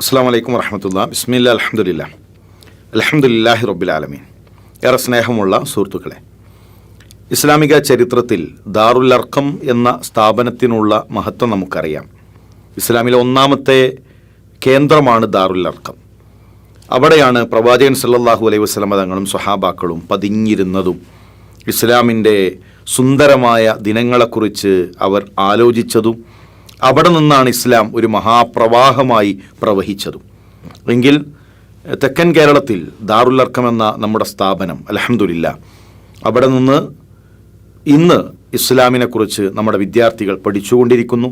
അസ്സാം വലൈക്കും വർഹമത്തുള്ള ബിസ്മില്ല അലഹമുല്ല അലഹമുല്ലാഹി റബ്ബിലാലമീൻ ഏറെ സ്നേഹമുള്ള സുഹൃത്തുക്കളെ ഇസ്ലാമിക ചരിത്രത്തിൽ ദാറുൽ അർക്കം എന്ന സ്ഥാപനത്തിനുള്ള മഹത്വം നമുക്കറിയാം. ഇസ്ലാമിലെ ഒന്നാമത്തെ കേന്ദ്രമാണ് ദാറുൽ അർക്കം അവിടെയാണ് പ്രവാചകൻ സല്ലാഹു അലൈഹി വസല്ലമ തങ്ങളും സ്വഹാബാക്കളും പതിഞ്ഞിരുന്നതും. ഇസ്ലാമിന്റെ സുന്ദരമായ ദിനങ്ങളെക്കുറിച്ച് അവർ ആലോചിച്ചതും അവിടെ നിന്നാണ് ഇസ്ലാം ഒരു മഹാപ്രവാഹമായി പ്രവഹിച്ചതും. എങ്കിൽ തെക്കൻ കേരളത്തിൽ ദാറുല്ലർക്കം എന്ന നമ്മുടെ സ്ഥാപനം അലഹമുല്ല അവിടെ നിന്ന് ഇന്ന് ഇസ്ലാമിനെക്കുറിച്ച് നമ്മുടെ വിദ്യാർത്ഥികൾ പഠിച്ചുകൊണ്ടിരിക്കുന്നു.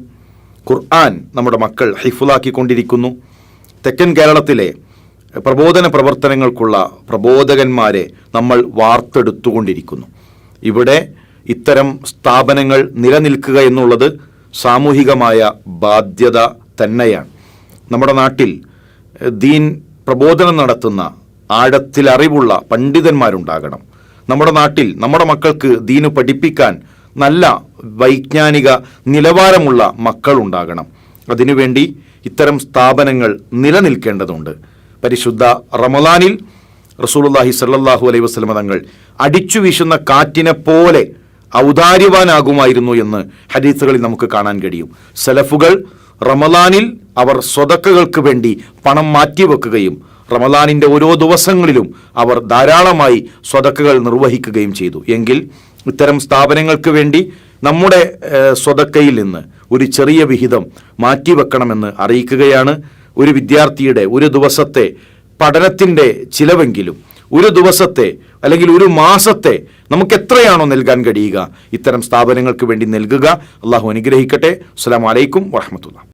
ഖുർആൻ നമ്മുടെ മക്കൾ ഹൈഫുലാക്കിക്കൊണ്ടിരിക്കുന്നു തെക്കൻ കേരളത്തിലെ പ്രബോധന പ്രവർത്തനങ്ങൾക്കുള്ള പ്രബോധകന്മാരെ നമ്മൾ വാർത്തെടുത്തുകൊണ്ടിരിക്കുന്നു. ഇവിടെ ഇത്തരം സ്ഥാപനങ്ങൾ നിലനിൽക്കുക എന്നുള്ളത് സാമൂഹികമായ ബാധ്യത തന്നെയാണ്. നമ്മുടെ നാട്ടിൽ ദീൻ പ്രബോധനം നടത്തുന്ന ആഴത്തിൽ അറിവുള്ള പണ്ഡിതന്മാരുണ്ടാകണം. നമ്മുടെ നാട്ടിൽ നമ്മുടെ മക്കൾക്ക് ദീന് പഠിപ്പിക്കാൻ നല്ല വൈജ്ഞാനിക നിലവാരമുള്ള മക്കളുണ്ടാകണം. അതിനുവേണ്ടി ഇത്തരം സ്ഥാപനങ്ങൾ നിലനിൽക്കേണ്ടതുണ്ട്. പരിശുദ്ധ റമലാനിൽ റസൂലുള്ളാഹി സല്ലാഹു അലൈഹി വസല്ലമ തങ്ങൾ അടിച്ചു വീശുന്ന കാറ്റിനെ പോലെ ഔദാര്യവാനാകുമായിരുന്നു എന്ന് ഹദീസുകളിൽ നമുക്ക് കാണാൻ കഴിയും. സലഫുകൾ റമലാനിൽ അവർ സ്വതക്കകൾക്ക് വേണ്ടി പണം മാറ്റിവെക്കുകയും റമലാനിന്റെ ഓരോ ദിവസങ്ങളിലും അവർ ധാരാളമായി സ്വതക്കകൾ നിർവഹിക്കുകയും ചെയ്തു. എങ്കിൽ ഇത്തരം സ്ഥാപനങ്ങൾക്ക് വേണ്ടി നമ്മുടെ സ്വതക്കയിൽ നിന്ന് ഒരു ചെറിയ വിഹിതം മാറ്റിവെക്കണമെന്ന് അറിയിക്കുകയാണ്. ഒരു വിദ്യാർത്ഥിയുടെ ഒരു ദിവസത്തെ പഠനത്തിന്റെ ചിലവെങ്കിലും ഒരു ദിവസത്തെ അല്ലെങ്കിൽ ഒരു മാസത്തെ നമുക്ക് എത്രയാണോ നൽകാൻ കഴിയുക ഇത്തരം സ്ഥാപനങ്ങൾക്ക് വേണ്ടി നൽകുക. അള്ളാഹു അനുഗ്രഹിക്കട്ടെ. അസ്സാം വലൈക്കും വാഹമത്തുള്ള